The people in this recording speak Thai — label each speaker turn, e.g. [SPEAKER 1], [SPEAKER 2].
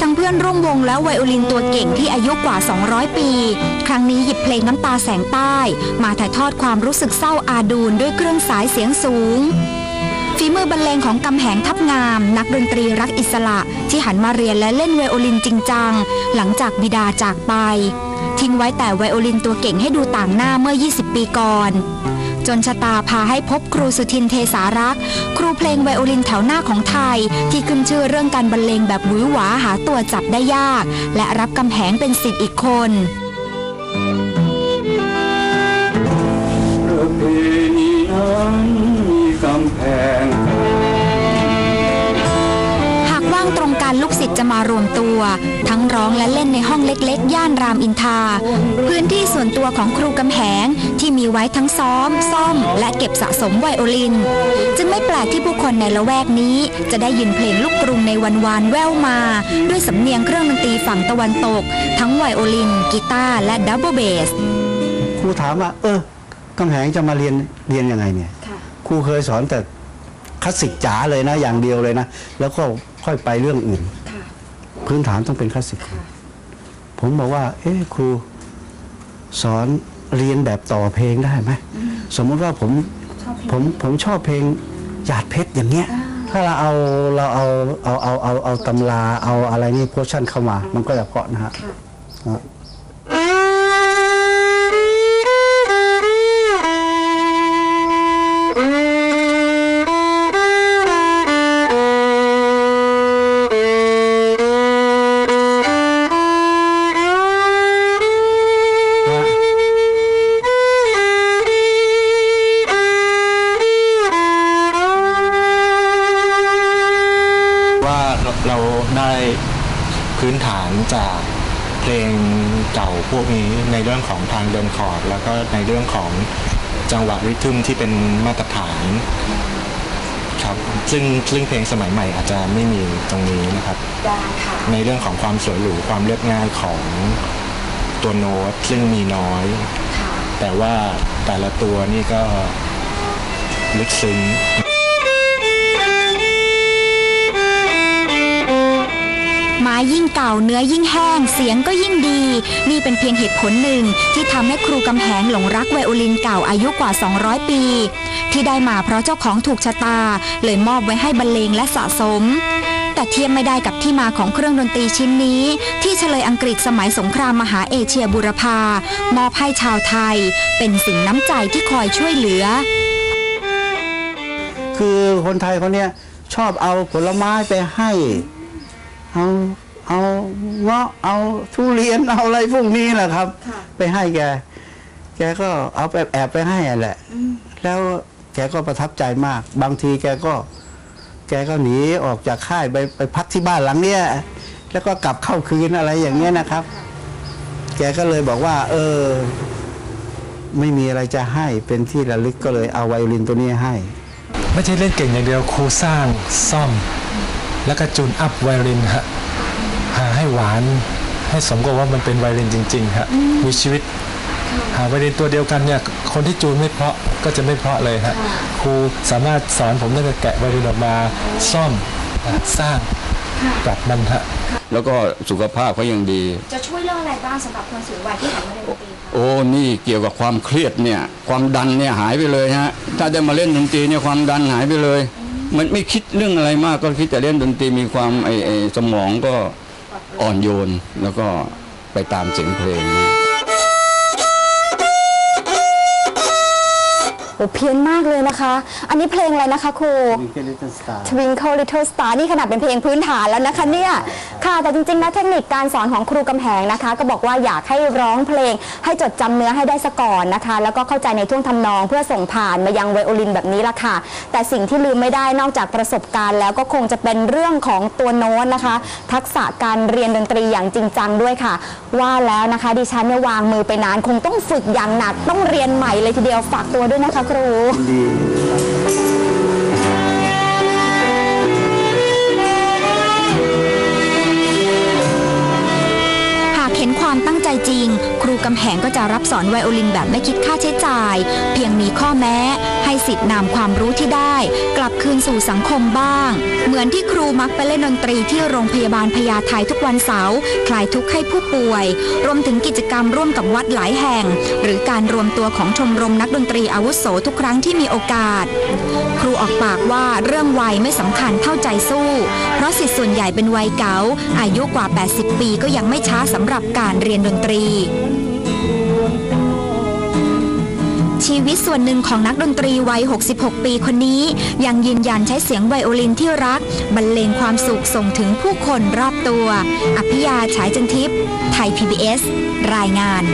[SPEAKER 1] ทั้งเพื่อนร่วมวงและไวโอลินตัวเก่งที่อายุกว่า 200 ปี ครั้งนี้หยิบเพลงน้ำตาแสงใต้ มาถ่ายทอดความรู้สึกเศร้าอาดูลด้วยเครื่องสายเสียงสูงฝีมือบรรเลงของกำแหงทับงาม นักดนตรีรักอิสระ ที่หันมาเรียนและเล่นไวโอลินจริงจัง หลังจากบิดาจากไป ทิ้งไว้แต่ไวโอลินตัวเก่งให้ดูต่างหน้าเมื่อ 20 ปีก่อน จนชะตาพาให้พบครูสุทินเทสารักษ์ครูเพลงไวโอลินแถวหน้าของไทย ที่ขึ้นชื่อเรื่องการบรรเลงแบบหวือหวาหาตัวจับได้ยาก และรับกำแหงเป็นสิทธิ์อีกคน
[SPEAKER 2] ประเพณีนั้น กา
[SPEAKER 1] รลูกศิษย์จะมารวมตัว ทั้งร้องและเล่นในห้องเล็กๆ ย่านรามอินทราพื้นที่ส่วนตัวของครูกำแหงที่มีไว้ทั้งซ้อม ซ่อม และเก็บสะสมไวโอลิน จึงไม่แปลกที่ผู้คนในละแวกนี้ จะได้ยินเพลงลูกกรุงในวันวานแว่วมา ด้วยสำเนียงเครื่องดนตรีฝั่งตะวันตก ทั้งไวโอลิน กีตาร์และดับเบิลเบส
[SPEAKER 3] ครูถามว่า เออกำแหงจะมาเรียนเรียนยังไงเนี่ยครูเคยสอนแต่คลาสสิกจ๋าเลยนะอย่างเดียวเลยนะ แล้วก็ ค่อยไปเรื่องอื่น พื้นฐานต้องเป็นคลาสสิกผมบอกว่า เอ๊ะครูสอนเรียนแบบต่อเพลงได้ไหมสมมติว่าผมผมผมชอบเพลงหยาดเพชรอย่างเงี้ย ถ้าเราเอาเราเอาเอาเอาเอาเอาตำราเอาอะไรนี่โพชั่นเข้ามา มันก็จะเพราะนะฮะ
[SPEAKER 4] ได้พื้นฐานจากเพลงเก่าพวกนี้ในเรื่องของทางเดินคอร์ดแล้วก็ในเรื่องของจังหวะริทึมที่เป็นมาตรฐานครับซึ่งซึ่งเพลงสมัยใหม่อาจจะไม่มีตรงนี้นะครับในเรื่องของความสวยหรูความเรียบง่ายของตัวโน้ตซึ่งมีน้อยแต่ว่าแต่ละตัวนี่ก็ลึกซึ้ง
[SPEAKER 1] ม้ยิ่งเก่าเนื้อยิ่งแห้ง เสียงก็ยิ่งดี นี่เป็นเพียงเหตุผลหนึ่งที่ทำให้ครูกำแหงหลงรักไวโอลินเก่าอายุกว่า 200 ปี ที่ได้มาเพราะเจ้าของถูกชะตา เลยมอบไว้ให้บรรเลงและสะสมแต่เทียบไม่ได้กับที่มาของเครื่องดนตรีชิ้นนี้ ที่เฉลยอังกฤษสมัยสงครามมหาเอเชียบุรพามอบให้ชาวไทย เป็นสิ่งน้ำใจที่คอยช่วยเหลือ
[SPEAKER 3] คือคนไทยคนเนี้ยชอบเอาผลไม้ไปให้ เอาเอาเงาะเอาทุเรียนเอาอะไรพวกนี้แหละครับ ไปให้แก แกก็เอาไปแอบไปให้อะแหละ แล้วแกก็ประทับใจมาก บางทีแกก็ แกก็หนีออกจากค่ายไปไปพักที่บ้านหลังเนี้ยแล้วก็กลับเข้าคืนอะไรอย่างเงี้ยนะครับ แกก็เลยบอกว่า เออ ไม่มีอะไรจะให้เป็นที่ระลึกก็เลยเอาไวโอลินตัวนี้ให้
[SPEAKER 5] ไม่ใช่เล่นเก่งอย่างเดียวครูสร้างซ่อม แล้วก็จูนอัพไวโอลินฮะหาให้หวาน ให้สมกับว่ามันเป็นไวโอลินจริงๆฮะมีชีวิตหาไวโอลินตัวเดียวกันเนี่ยคนที่จูนไม่เพราะก็จะไม่เพราะเลยฮะครูสามารถสอนผมตั้งแต่แกะไวโอลินออกมาซ่อมอะสร้างปรับมันฮะ
[SPEAKER 2] แล้วก็สุขภาพเขายังดี
[SPEAKER 6] จะช่วยเรื่องอะไรบ้างสำหรับคนสูงวัยที่หันมาเล่นดนตรี
[SPEAKER 2] โอ้นี่เกี่ยวกับความเครียดเนี่ยความดันเนี่ยหายไปเลยฮะถ้าได้มาเล่นดนตรีเนี่ยความดันหายไปเลย มันไม่คิดเรื่องอะไรมากก็คิดแต่เล่นดนตรีมีความไอไอสมองก็อ่อนโยนแล้วก็ไปตามเสียงเพลง
[SPEAKER 6] โอ้เพี้ยนมากเลยนะคะ อันนี้เพลงอะไรนะคะครู Twinkle Little Star นี่ขนาดเป็นเพลงพื้นฐานแล้วนะคะเนี่ย ค่ะ แต่จริงๆนะเทคนิคการสอนของครูกำแหงนะคะ ก็บอกว่าอยากให้ร้องเพลง ให้จดจำเนื้อให้ได้ซะก่อนนะคะ แล้วก็เข้าใจในท่วงทำนองเพื่อส่งผ่านมายังไวโอลินแบบนี้ละค่ะ แต่สิ่งที่ลืมไม่ได้นอกจากประสบการณ์แล้วก็คงจะเป็นเรื่องของตัวโน้ตนะคะ ทักษะการเรียนดนตรีอย่างจริงจังด้วยค่ะ ว่าแล้วนะคะดิฉันเนี่ยวางมือไปนานคงต้องฝึกอย่างหนักต้องเรียนใหม่เลยทีเดียวฝากตัวด้วยนะคะครู
[SPEAKER 3] ดี
[SPEAKER 1] หากเห็นความตั้งใจจริง ครูกำแหงก็จะรับสอนไวโอลินแบบไม่คิดค่าใช้จ่าย เพียงมีข้อแม้ ให้สิทธิ์นำความรู้ที่ได้ กลับคืนสู่สังคมบ้าง เหมือนที่ครูมักไปเล่นดนตรีที่โรงพยาบาลพญาไททุกวันเสาร์คลายทุกข์ให้ผู้ป่วย รวมถึงกิจกรรมร่วมกับวัดหลายแห่ง หรือการรวมตัวของชมรมนักดนตรีอาวุโสทุกครั้งที่มีโอกาส ครูออกปากว่าเรื่องวัยไม่สำคัญเท่าใจสู้ เพราะสิทธิ์ส่วนใหญ่เป็นวัยเก๋าอายุกว่า 80 ปีก็ยังไม่ช้าสำหรับการเรียนดนตรี ชีวิตส่วนหนึ่งของนักดนตรีวัย 66 ปีคนนี้ ยังยืนยันใช้เสียงไวโอลินที่รัก บรรเลงความสุขส่งถึงผู้คนรอบตัว อภิยาฉายจันทิพย์ไทย PBS รายงาน